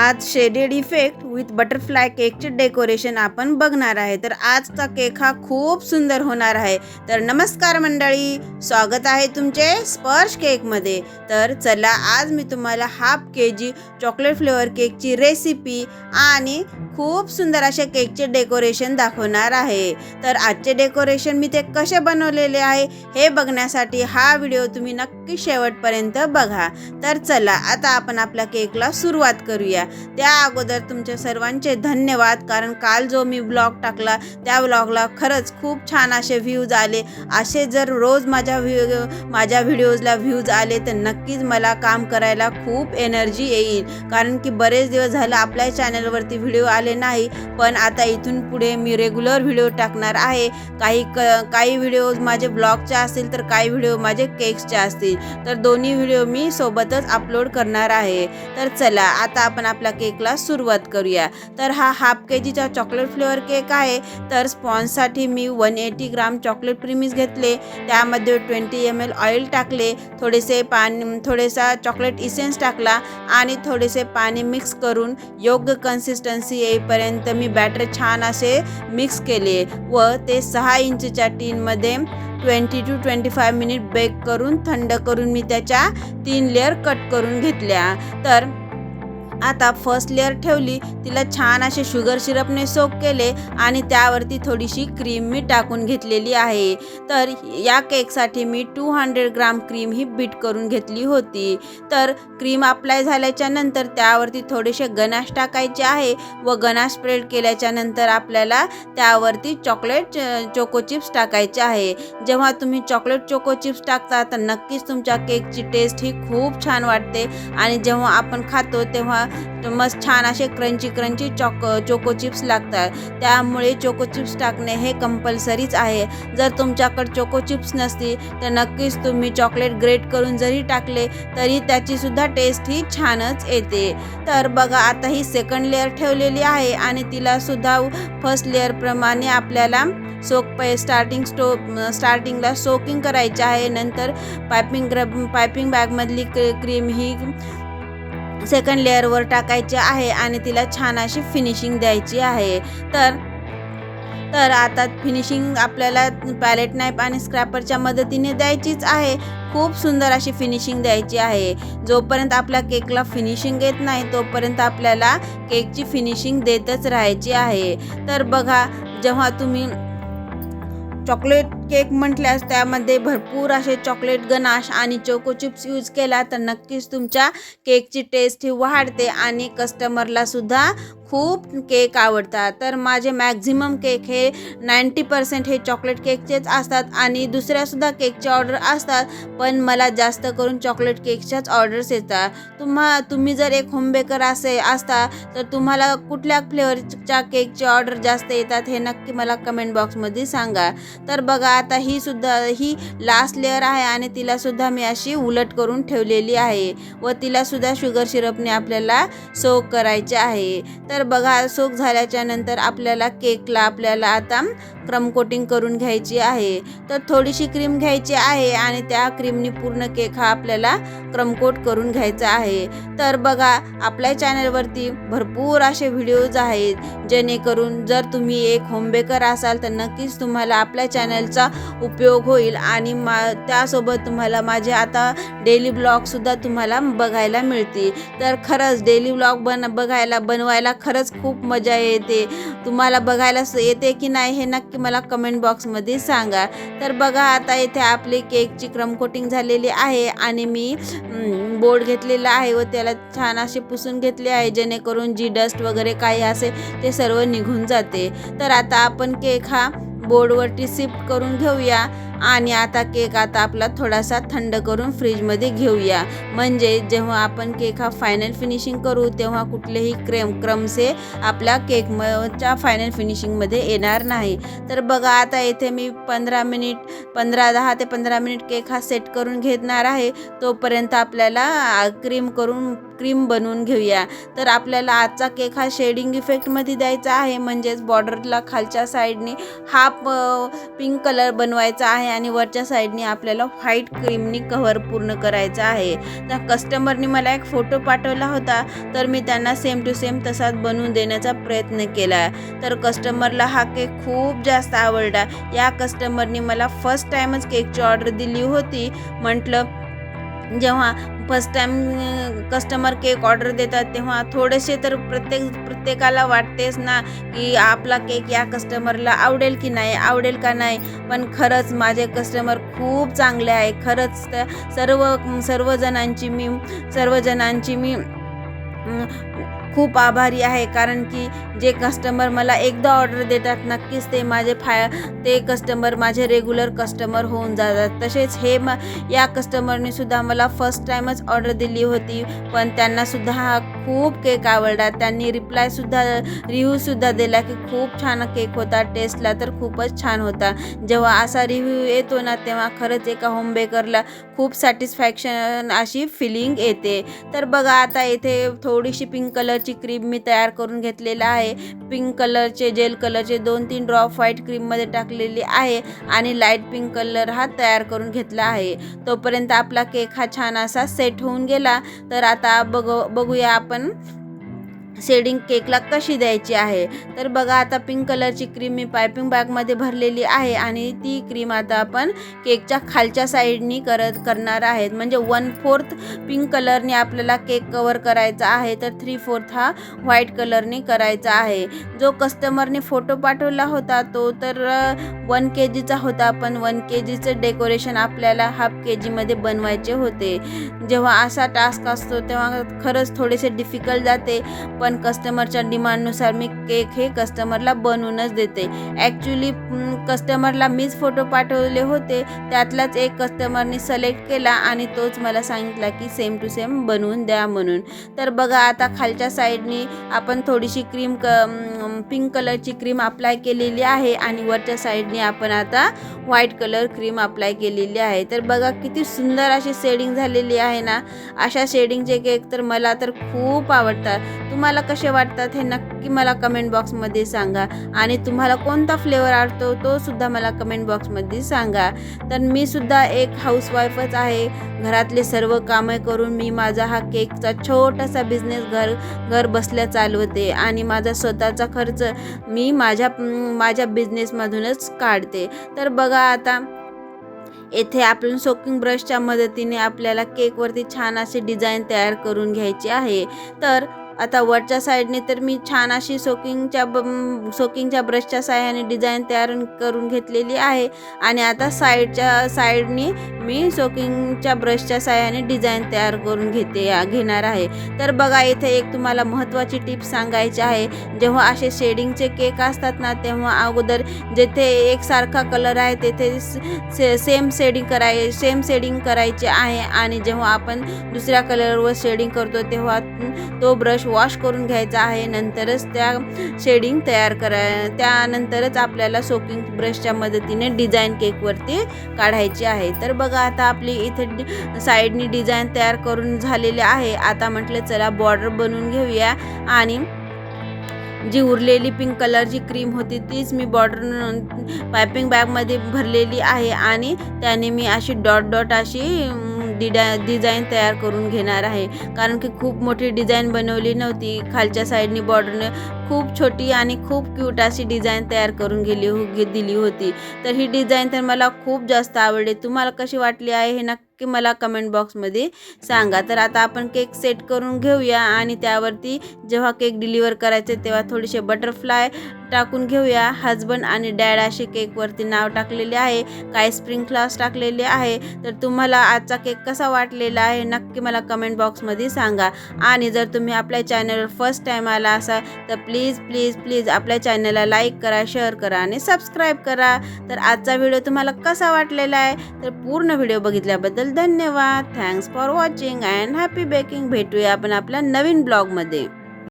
आज shaded effect with butterfly केकचे decoration आपण बघणार आहे. तर आजचा केक हा खूप सुंदर होणार आहे. तर नमस्कार मंडळी स्वागत आहे तुमचे स्पर्श केकमध्ये तर चला आज मी तुम्हाला half K G chocolate flavour केकची रेसिपी आणि खूप सुंदर असे केकचे डेकोरेशन दाखवणार आहे. तर आजचे डेकोरेशन मी ते कसे बनवलेले आहे हे बघण्यासाठी हा व्हिडिओ तुम्ही नक्की शेवटपर्यंत बघा. तर चला आता आपण आपल्या केकला सुरुवात करूया. त्या अगोदर तुमच्या सर्वांचे धन्यवाद. कारण काल जो मी ब्लॉग टाकला त्या ब्लॉगला खरंच खूप छान असे व्ह्यूज आले. असे जर रोज माझ्या व्ह्यू माझ्या व्हिडिओजला व्ह्यूज आले तर नक्कीच मला काम करायला खूप एनर्जी येईल. कारण की बरेच दिवस झालं आपल्या चॅनलवरती व्हिडिओ आले नाही पण आता इथून पुढे मी रेग्युलर व्हिडिओ टाकणार आहे. काही क काही व्हिडिओज माझे ब्लॉगचे असतील तर काही व्हिडिओ माझे केक्सचे असतील. तर दोन्ही व्हिडिओ मी सोबतच अपलोड करणार आहे. तर चला आता आपण आपल्या केकला सुरुवात करूया. तर हा हाफ के जीचा चॉकलेट फ्लेवर केक आहे. तर स्पॉन्जसाठी मी one eighty gram chocolate premix घेतले. त्यामध्ये ट्वेंटी एम एल ऑइल टाकले. थोडेसे पाणी थोडेसा चॉकलेट इसेन्स टाकला आणि थोडेसे पाणी मिक्स करून योग्य कन्सिस्टन्सी येईपर्यंत मी बॅटर छान असे मिक्स केले व ते सहा इंचच्या टीनमध्ये twenty two twenty five minute bake करून थंड करून मी त्याच्या तीन लेअर कट करून घेतल्या. तर आता फर्स्ट लेअर ठेवली तिला छान असे शुगर सिरपने सोक केले आणि त्यावरती थोडीशी क्रीम मी टाकून घेतलेली आहे. तर या केकसाठी मी टू हंड्रेड ग्राम क्रीम ही बीट करून घेतली होती. तर क्रीम अप्लाय झाल्याच्यानंतर त्यावरती थोडेसे गनाश टाकायचे आहे व गनाश स्प्रेड केल्याच्यानंतर आपल्याला त्यावरती चॉकलेट चोको चिप्स टाकायचे आहे. जेव्हा तुम्ही चॉकलेट चोको चिप्स टाकता तर नक्कीच तुमच्या केकची टेस्ट ही खूप छान वाटते. आणि जेव्हा आपण खातो तेव्हा मस्त छान असे crunchy crunchy choc choco chips लागतात. त्यामुळे चोको चिप्स टाकणे हे कंपल्सरीच आहे. जर तुमच्याकडे चोको चिप्स नसतील तर नक्कीच तुम्ही चॉकलेट ग्रेट करून जरी टाकले तरी त्याचीसुद्धा टेस्ट ही छानच येते. तर बघा आता ही सेकंड लेअर ठेवलेली आहे आणि तिलासुद्धा फर्स्ट लेअरप्रमाणे आपल्याला सोक पै स्टार्टिंग स्टो स्टार्टिंगला सोकिंग करायचे आहे. नंतर पायपिंग ग्रब पायपिंग बॅगमधली क्रीम ही सेकंड लेअरवर टाकायची आहे आणि तिला छान अशी फिनिशिंग द्यायची आहे. तर तर आता फिनिशिंग आपल्याला पॅलेट नाईप आणि स्क्रॅपरच्या मदतीने द्यायचीच आहे. खूप सुंदर अशी फिनिशिंग द्यायची आहे. जोपर्यंत आपल्या केकला फिनिशिंग येत नाही तोपर्यंत आपल्याला केकची फिनिशिंग देतच राहायची आहे. तर बघा जेव्हा तुम्ही चॉकलेट केक म्हटल्यास त्यामध्ये भरपूर असे चॉकलेट गनाश आणि चोको चिप्स यूज केला तर नक्कीच तुमच्या केकची टेस्ट ही वाढते आणि कस्टमरला सुद्धा खूप केक आवडतात. तर माझे मॅक्झिमम केक हे नाईंटी पर्सेंट हे चॉकलेट केकचेच असतात आणि दुसऱ्यासुद्धा केकचे ऑर्डर असतात पण मला जास्त करून चॉकलेट केकच्याच ऑर्डर्स येतात. तुम्हा तुम्ही जर एक होम बेकर असे असता तर तुम्हाला कुठल्या फ्लेवरच्या केकचे ऑर्डर जास्त येतात हे नक्की मला कमेंट बॉक्समध्ये सांगा. तर बघा आता ही सुद्धा ही लास्ट लेअर आहे आणि तिलासुद्धा मी अशी उलट करून ठेवलेली आहे व तिलासुद्धा शुगर सिरपने आपल्याला सोक करायचे आहे. तर बघा सोक झाल्याच्यानंतर आपल्याला केकला आपल्याला आता क्रम कोटिंग करून घ्यायची आहे. तर थोडीशी क्रीम घ्यायची आहे आणि त्या क्रीमनी पूर्ण केक हा आपल्याला क्रमकोट करून घ्यायचा आहे. तर बघा आपल्या चॅनलवरती भरपूर असे व्हिडिओज आहेत. जेणेकरून जर तुम्ही एक होमबेकर असाल तर नक्कीच तुम्हाला आपल्या चॅनलचा उपयोग होईल आणि मा त्यासोबत तुम्हाला माझे आता डेली ब्लॉगसुद्धा तुम्हाला बघायला मिळतील. तर खरंच डेली ब्लॉग बन बघायला बनवायला खरंच खूप मजा येते. तुम्हाला बघायला येते की नाही हे नक्की मला कमेंट बॉक्समध्ये सांगा. तर बघा आता येथे आपली केकची क्रम कोटिंग झालेली आहे आणि मी बोर्ड घेतलेला आहे व त्याला छान असे पुसून घेतले आहे जेणेकरून जी डस्ट वगैरे काही असेल ते सर्व निघून जाते. तर आता आपण केक हा बोर्डवरती शिफ्ट करून घेऊया. आणि आता केक आता आपला थोडासा थंड करून फ्रीजमध्ये घेऊया. म्हणजे जेव्हा आपण केक हा फायनल फिनिशिंग करू तेव्हा कुठलेही क्रेम क्रम्से आपल्या केकच्या फायनल फिनिशिंगमध्ये येणार नाही. तर बघा आता इथे मी पंधरा मिनिट पंधरा दहा ते पंधरा मिनिट केक हा सेट करून घेणार आहे. तोपर्यंत आपल्याला क्रीम करून क्रीम बनवून घेऊया. तर आपल्याला आजचा केक हा शेडिंग इफेक्टमध्ये द्यायचा आहे. म्हणजेच बॉर्डरला खालच्या साईडने हाफ पिंक कलर बनवायचा आहे. आणि वरच्या साईडनी आपल्याला व्हाईट क्रीमनी कव्हर पूर्ण करायचा आहे. त्या कस्टमरनी मला एक फोटो पाठवला होता तर मी त्यांना सेम टू सेम तसाच बनवून देण्याचा प्रयत्न केला. तर कस्टमरला हा केक खूप जास्त आवडला. या कस्टमरनी मला फर्स्ट टाईमच केकची ऑर्डर दिली होती. म्हटलं जेव्हा first time customer cake order देतात तेव्हा थोडेसे तर प्रत्येक प्रत्येकाला वाटतेच ना की आपला केक या कस्टमरला आवडेल की नाही आवडेल का नाही. पण खरंच माझे कस्टमर खूप चांगले आहे. खरंच तर सर्व सर्वजणांची मी सर्वजणांची मी खूप आभारी आहे कारण की जे कस्टमर मला एकदा ऑर्डर देतात नक्कीच ते माझे फाय ते कस्टमर माझे रेग्युलर कस्टमर होऊन जातात. तसेच हे म या कस्टमरने सुद्धा मला फर्स्ट टाईमच ऑर्डर दिली होती पण त्यांनासुद्धा हा खूप केक आवडला. त्यांनी रिप्लायसुद्धा रिव्ह्यूसुद्धा दिला की खूप छान केक होता टेस्टला तर खूपच छान होता. जेव्हा असा रिव्ह्यू येतो ना तेव्हा खरंच एका होम बेकरला खूप सॅटिस्फॅक्शन अशी फिलिंग येते. तर बघा आता इथे थोडीशी पिंक कलरची क्रीम मी तयार करून घेतलेला आहे. पिंक कलरचे जेल कलरचे दोन तीन ड्रॉप व्हाईट क्रीममध्ये टाकलेली आहे आणि लाइट पिंक कलर हा तयार करून घेतला आहे. तोपर्यंत आपला केक हा छान असा सेट होऊन गेला. तर आता बघ बघूया आपण शेडिंग केकला कशी द्यायची आहे? तर बघा आता पिंक कलरची क्रीम मी पायपिंग बॅगमध्ये भरलेली आहे आणि ती क्रीम आता आपण केकच्या खालच्या साईडनी करत करणार आहेत. म्हणजे वन फोर्थ पिंक कलरने आपल्याला केक कवर करायचा आहे तर थ्री फोर्थ हा व्हाईट कलरने करायचा आहे. जो कस्टमरने फोटो पाठवला होता तो तर वन के जीचा होता पण वन के जीचं डेकोरेशन आपल्याला हाफ के जीमध्ये बनवायचे होते. जेव्हा असा टास्क असतो तेव्हा खरंच थोडेसे डिफिकल्ट जाते. पण कस्टमरच्या डिमांडनुसार मी केक हे कस्टमरला बनवूनच देते. ॲक्च्युली कस्टमरला मीच फोटो पाठवले होते. त्यातलाच एक कस्टमरने सलेक्ट केला आणि तोच मला सांगितला की सेम टू सेम बनवून द्या म्हणून. तर बघा आता खालच्या साईडनी आपण थोडीशी क्रीम क पिंक कलरची क्रीम अप्लाय केलेली आहे आणि वरच्या साईडनी आपण आता व्हाईट कलर क्रीम अप्लाय केलेली आहे. तर बघा किती सुंदर अशी शेडिंग झालेली आहे ना. अशा शेडिंगचे केक तर मला तर खूप आवडतात. तुम्हाला कसे वाटतात हे नक्की मला कमेंट बॉक्समध्ये सांगा. आणि तुम्हाला कोणता फ्लेवर आवडतो तो सुद्धा मला कमेंट बॉक्समध्ये सांगा. तर मी सुद्धा एक हाऊसवाईफच आहे. घरातले सर्व कामे करून मी माझा हा केकचा छोटासा बिझनेस घर घर बसल्या चालवते. आणि माझा स्वतःचा खर्च मी माझ्या माझ्या बिझनेसमधूनच काढते. तर बघा आता येथे आपण सोकिंग ब्रशच्या मदतीने आपल्याला केकवरती छान असे डिझाईन तयार करून घ्यायचे आहे. तर आता वरच्या साईडने तर मी छान अशी सोकिंगच्या ब सोकिंगच्या ब्रशच्या साह्याने डिझाईन तयार करून घेतलेली आहे. आणि आता साईडच्या साईडने मी सोकिंगच्या ब्रशच्या साह्याने डिझाईन तयार करून घेते घेणार आहे. तर बघा इथे एक तुम्हाला महत्त्वाची टिप सांगायची आहे. जेव्हा असे शेडिंगचे केक असतात ना तेव्हा अगोदर जेथे एकसारखा कलर आहे तेथे से सेम शेडिंग कराय सेम शेडिंग करायचे आहे. आणि जेव्हा आपण दुसऱ्या कलरवर शेडिंग करतो तेव्हा तो ब्रश वॉश करून घ्यायचा आहे. नंतरच त्या शेडिंग तयार करा त्यानंतरच आपल्याला सोकिंग ब्रशच्या मदतीने डिझाईन केकवरती काढायची आहे. तर बघा आता आपली इथे डि साईडनी डिझाईन तयार करून झालेले आहे. आता म्हटलं चला बॉर्डर बनवून घेऊया. आणि जी उरलेली पिंक कलरची क्रीम होती तीच मी बॉर्डर पायपिंग बॅगमध्ये भरलेली आहे. आणि त्याने मी अशी डॉट डॉट अशी डिडा डिझाईन तयार करून घेणार आहे. कारण की खूप मोठी डिझाईन बनवली नव्हती. खालच्या साईडनी बॉर्डरने खूप छोटी आणि खूप क्यूट अशी डिझाईन तयार करून गेली हो दिली होती. तर ही डिझाईन तर मला खूप जास्त आवडली. तुम्हाला कशी वाटली आहे हे नक्की मला कमेंट बॉक्समध्ये सांगा. तर आता आपण केक सेट करून घेऊया आणि त्यावरती जेव्हा केक डिलिव्हर करायचे तेव्हा थोडेसे बटरफ्लाय टाकून घेऊया. हजबंड आणि डॅड असे केकवरती नाव टाकलेले आहे. काय स्प्रिंग क्लास टाकलेले आहे. तर तुम्हाला आजचा केक कसा वाटलेला आहे नक्की मला कमेंट बॉक्समध्ये सांगा. आणि जर तुम्ही आपल्या चॅनलवर फर्स्ट टाईम आला असाल तर प्लीज प्लीज प्लीज आपल्या चॅनलला लाईक करा शेअर करा आणि सबस्क्राईब करा. तर आजचा व्हिडिओ तुम्हाला कसा वाटलेला आहे? तर पूर्ण व्हिडिओ बघितल्याबद्दल धन्यवाद. Thanks for watching and happy baking भेटूया आपण आपल्या नवीन ब्लॉगमध्ये.